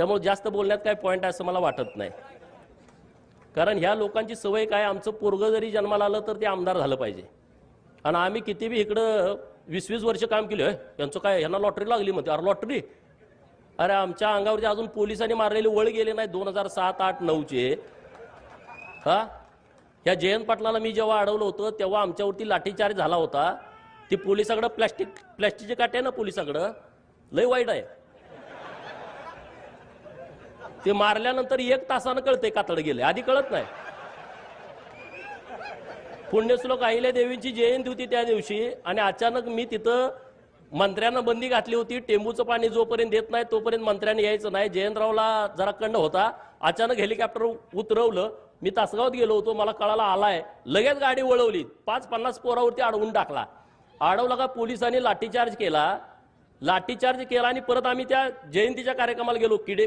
त्यामुळे जास्त बोलण्यात काय पॉईंट आहे असं मला वाटत नाही. कारण ह्या लोकांची सवय काय आमचं पोरगं जरी जन्माला आलं तर ते आमदार झालं पाहिजे. आणि आम्ही किती बी इकडं वीस वीस वर्ष काम केलं यांचं काय ह्यांना लॉटरी लागली म्हणते. अरे लॉटरी अरे आमच्या अंगावरती अजून पोलिसांनी मारलेले वळ गेले नाही दोन हजार सात आठ नऊचे हा? ह्या जयंत पाटलाला मी जेव्हा अडवलं होतं तेव्हा आमच्यावरती लाठीचार्ज झाला होता. ती पोलिसाकडं प्लॅस्टिक प्लॅस्टिकचे काटे आहे ना पोलिसाकडं? लय वाईट आहे. ते मारल्यानंतर एक तासानं कळते कातड गेले आधी कळत नाही. पुण्यश्लोक अहिल्या देवींची जयंती होती त्या दिवशी आणि अचानक मी तिथं मंत्र्यांना बंदी घातली होती. टेंबूचं पाणी जोपर्यंत देत नाही तोपर्यंत मंत्र्यांनी यायचं नाही. जयंतरावला जरा कंड होता. अचानक हेलिकॉप्टर उतरवलं. मी तासगावात गेलो होतो. मला कळाला आलाय. लगेच गाडी वळवली. पाच पन्नास पोरावरती अडवून टाकला. अडवला का पोलिसांनी लाठीचार्ज केला. लाठीचार्ज केला आणि परत आम्ही त्या जयंतीच्या कार्यक्रमाला गेलो. किडे